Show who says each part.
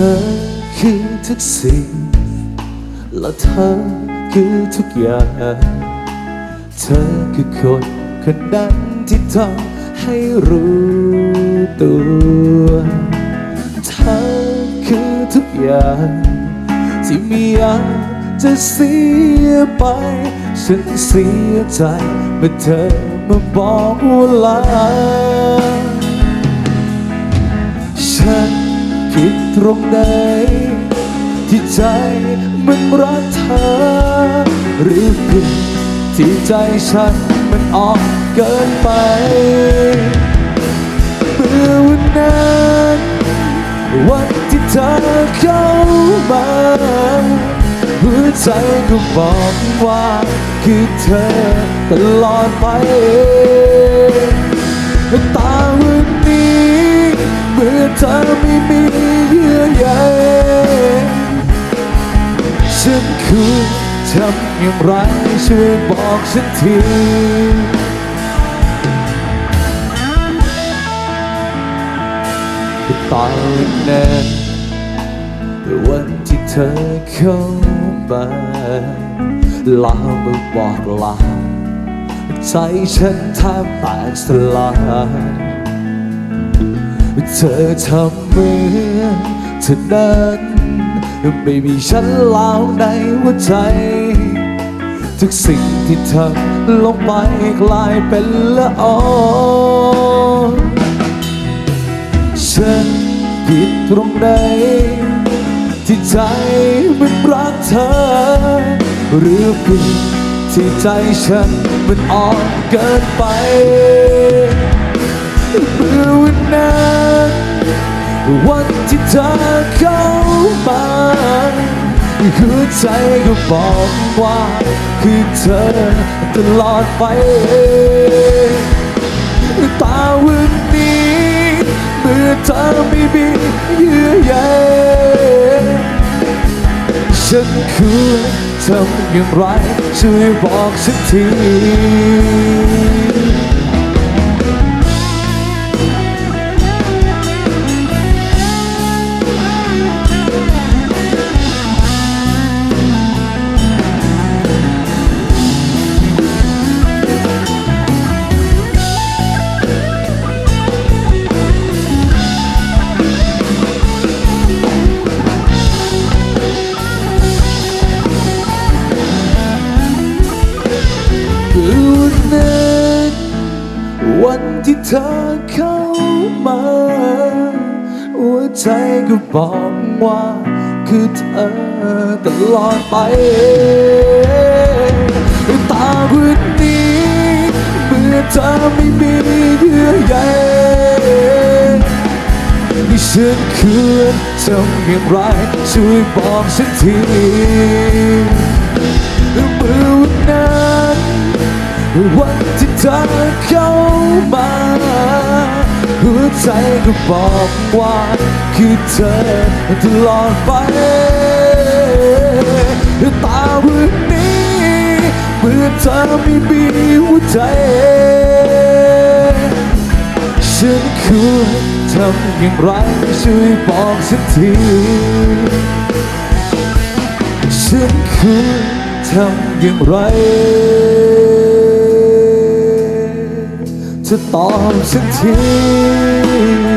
Speaker 1: อคือทุกสิ่ง และเธอคือทุกอย่าง เธอคือคนคนนั้นที่ทำให้รู้ตัว เธอคือทุกอย่าง ที่ไม่อยากจะเสียไป ฉันเสียใจเมื่อเธอมาบอกว่าลาฉัน ผิดตรงไหนที่ใจมันรักเธอ หรือผิดที่ใจฉันมันออนเกินไป เมื่อวันนั้นวันที่เธอเข้ามาหัวใจก็บอกว่าคือเธอตลอดไปตาวันนี้เมื่อเธอ ควรทำอย่างไรช่วยบอกฉันทีตอนนั้นแต่วันที่เธอเข้ามาลามาบอกลาใจฉันแทบแตกสลายเธอทำเหมือนเธอนั้น ไม่มีฉันแล้วในหัวใจ ทุกสิ่งที่เธอลงไปกลายเป็นละอองฉันผิดตรงไหนที่ใจมันรักเธอ หรือผิดที่ใจฉันมันอ่อนเกินไปเมื่อวันนั้นวันที่เธอเข้ามา หัวใจก็บอกว่า คือเธอตลอดไปตาวันนี้เมื่อเธอไม่มีเยื่อใยฉันควรทำอย่างไรช่วยบอกสักที คือวันนั้นวันที่เธอเข้ามาหัวใจก็บอกว่าคือเธอตลอดไปตาวันนี้เมื่อเธอไม่มีเยื่อใยนี่ฉันควรทำอย่างไรช่วยบอกฉันทีเมื่อ วันที่เธอเข้ามาหัวใจก็บอกว่าคือเธอตลอดไปตาวันนี้เมื่อเธอไม่มีหัวใจ ฉันควรทำอย่างไรช่วยบอกสักทีฉันควรทำอย่างไร จะตอบสักที